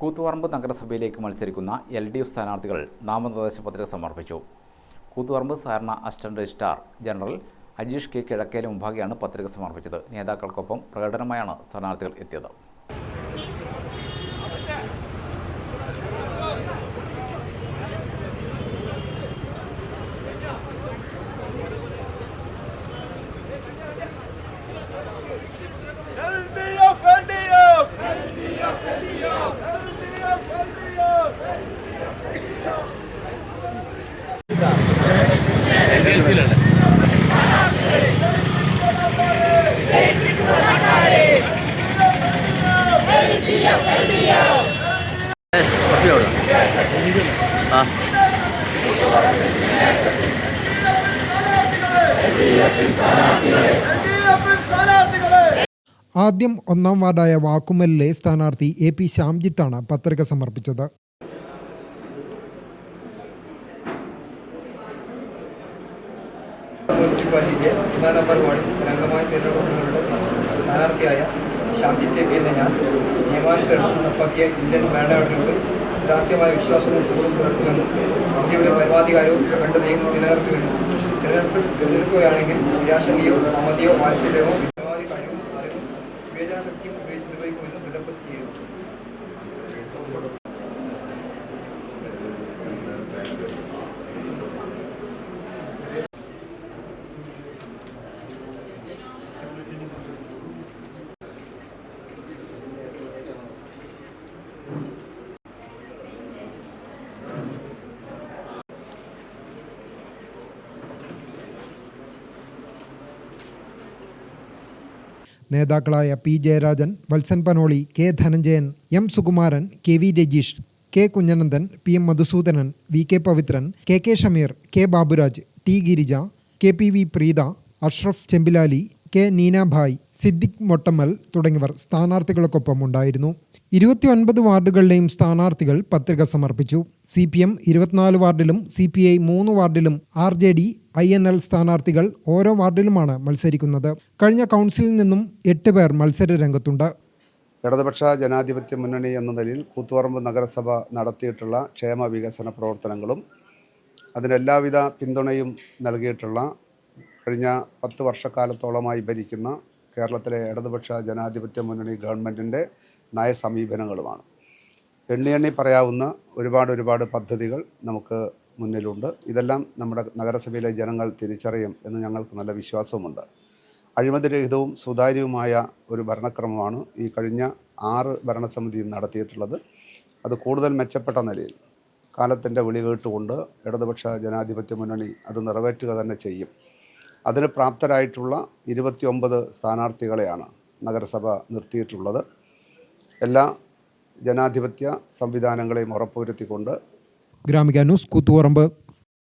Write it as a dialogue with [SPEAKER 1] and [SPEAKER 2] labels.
[SPEAKER 1] കൂത്തുപറമ്പ് നഗരസഭയിലേക്ക് മത്സരിക്കുന്ന L D F സ്ഥാനാർത്ഥികൾ നാമനിർദ്ദേശ പത്രിക സമർപ്പിച്ചു. Koothuparamba സാരണ assistant registrar general Ajeesh K കിഴക്കേലും മുമ്പാകെയാണ് പത്രിക സമർപ്പിച്ചത്. നേതാക്കൾക്കൊപ്പം പ്രകടനമായാണ് സ്ഥാനാർത്ഥികൾ എത്തിയത്.
[SPEAKER 2] സ്ഥാനാർത്ഥികളെ
[SPEAKER 3] ആദ്യം ഒന്നാം വാർഡായ വാക്കുമലിലെ സ്ഥാനാർത്ഥി എ പി ശ്യാംജിത്താണ് പത്രിക സമർപ്പിച്ചത്.
[SPEAKER 4] മുനിസിപ്പാലിറ്റിയിലെ നമ്പർ സ്ഥാനാർത്ഥിയായ ഷാജി കെ ഞാൻ നിയമാനുസരണം നടപ്പാക്കിയ ഇന്ത്യൻ ഭരണഘടനയോട് യഥാർത്ഥമായ വിശ്വാസവും കൂടുതൽ പുലർത്തുമെന്നും ഇന്ത്യയുടെ പരമാധികാരവും അഖണ്ഡതയും നിലനിർത്തുമെന്നും തിരഞ്ഞെടുപ്പ് തിരഞ്ഞെടുക്കുകയാണെങ്കിൽ നിരാശങ്കയോ അമതിയോ വാത്സല്യമോ പരമാധികാരവും അറിവും വിവേചനശക്തിയും ഉപയോഗിച്ച് നിർവഹിക്കുമെന്നും വിലപ്പത്തി
[SPEAKER 3] നേതാക്കളായ P Jayarajan Valsan Panoli K Dhananjayan M Sukumaran K V Rajeesh K Kunhanandan P M Madhusoodanan V K Pavithran K K Shameer K Baburaj T Girija K P V Preetha Ashraf Chembilali K Neenabhai Siddique Mottammal തുടങ്ങിയവർ സ്ഥാനാർത്ഥികൾക്കൊപ്പം ഉണ്ടായിരുന്നു. ഇരുപത്തിയൊൻപത് വാർഡുകളിലെയും സ്ഥാനാർത്ഥികൾ പത്രിക സമർപ്പിച്ചു. C P M ഇരുപത്തിനാല് വാർഡിലും C P I മൂന്ന് വാർഡിലും R J D I N L സ്ഥാനാർത്ഥികൾ ഓരോ വാർഡിലുമാണ് മത്സരിക്കുന്നത്. കഴിഞ്ഞ കൗൺസിലിൽ നിന്നും എട്ട് പേർ മത്സര രംഗത്തുണ്ട്.
[SPEAKER 5] ഇടതുപക്ഷ ജനാധിപത്യ മുന്നണി എന്ന നിലയിൽ കൂത്തുപറമ്പ് നഗരസഭ നടത്തിയിട്ടുള്ള ക്ഷേമ വികസന പ്രവർത്തനങ്ങളും അതിനെല്ലാവിധ പിന്തുണയും നൽകിയിട്ടുള്ള കഴിഞ്ഞ പത്ത് വർഷക്കാലത്തോളമായി ഭരിക്കുന്ന കേരളത്തിലെ ഇടതുപക്ഷ ജനാധിപത്യ മുന്നണി ഗവൺമെന്റിന്റെ നയസമീപനങ്ങളുമാണ്. എണ്ണി എണ്ണി പറയാവുന്ന ഒരുപാട് ഒരുപാട് പദ്ധതികൾ നമുക്ക് മുന്നിലുണ്ട്. ഇതെല്ലാം നമ്മുടെ നഗരസഭയിലെ ജനങ്ങൾ തിരിച്ചറിയും എന്ന് ഞങ്ങൾക്ക് നല്ല വിശ്വാസവുമുണ്ട് അഴിമതിരഹിതവും സുതാര്യവുമായ ഒരു ഭരണക്രമമാണ് ഈ കഴിഞ്ഞ ആറ് ഭരണസമിതി നടത്തിയിട്ടുള്ളത്. അത് കൂടുതൽ മെച്ചപ്പെട്ട നിലയിൽ കാലത്തിന്റെ വിളി കേട്ടുകൊണ്ട് ഇടതുപക്ഷ ജനാധിപത്യ മുന്നണി അത് നിറവേറ്റുക തന്നെ ചെയ്യും. അതിന് പ്രാപ്തരായിട്ടുള്ള ഇരുപത്തിയൊമ്പത് സ്ഥാനാർത്ഥികളെയാണ് നഗരസഭ നിർത്തിയിട്ടുള്ളത്. എല്ലാ ജനാധിപത്യ സംവിധാനങ്ങളെയും ഉറപ്പുവരുത്തിക്കൊണ്ട്
[SPEAKER 3] ഗ്രാമിക ന്യൂസ് കൂത്തുപറമ്പ്